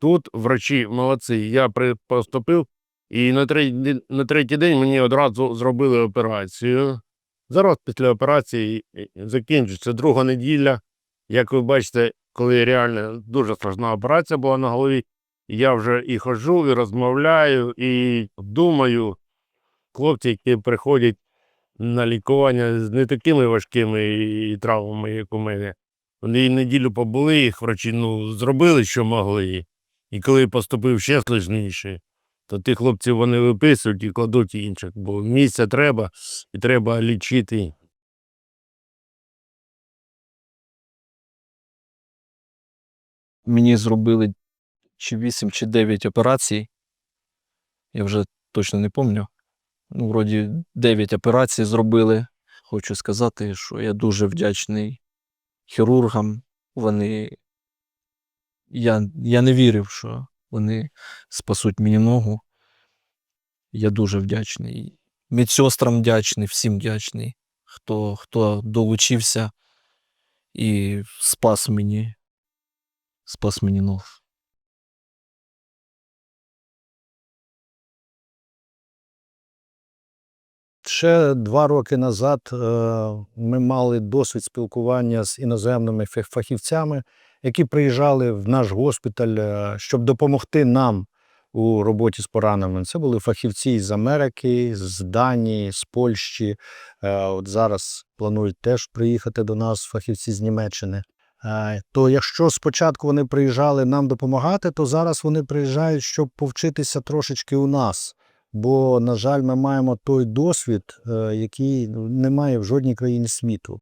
Тут врачі молодці. Я при- поступив, і на третій, на третій день мені одразу зробили операцію. Зараз після операції закінчиться друга неділя. Як ви бачите, коли реально дуже страшна операція була на голові, я вже і ходжу, і розмовляю, і думаю, хлопці, які приходять на лікування з не такими важкими травмами, як у мене. Вони неділю побули, їх врачі ну, зробили, що могли. І коли поступив ще сложніше, то тих хлопців вони виписують і кладуть інших, бо місця треба і треба лічити. Мені зробили чи 8, чи 9 операцій. Я вже точно не пам'ятаю. Ну, вроді 9 операцій зробили. Хочу сказати, що я дуже вдячний хірургам. Вони. Я, я не вірив, що вони спасуть мені ногу. Я дуже вдячний. Медсестрам вдячний, всім вдячний, хто, хто долучився і спас мені, спас мені ногу. Ще два роки назад е, ми мали досвід спілкування з іноземними фахівцями, які приїжджали в наш госпіталь, е, щоб допомогти нам у роботі з пораненими. Це були фахівці з Америки, з Данії, з Польщі. Е, От зараз планують теж приїхати до нас фахівці з Німеччини. Е, То якщо спочатку вони приїжджали нам допомагати, то зараз вони приїжджають, щоб повчитися трошечки у нас. Бо, на жаль, ми маємо той досвід, який ну, немає в жодній країні світу.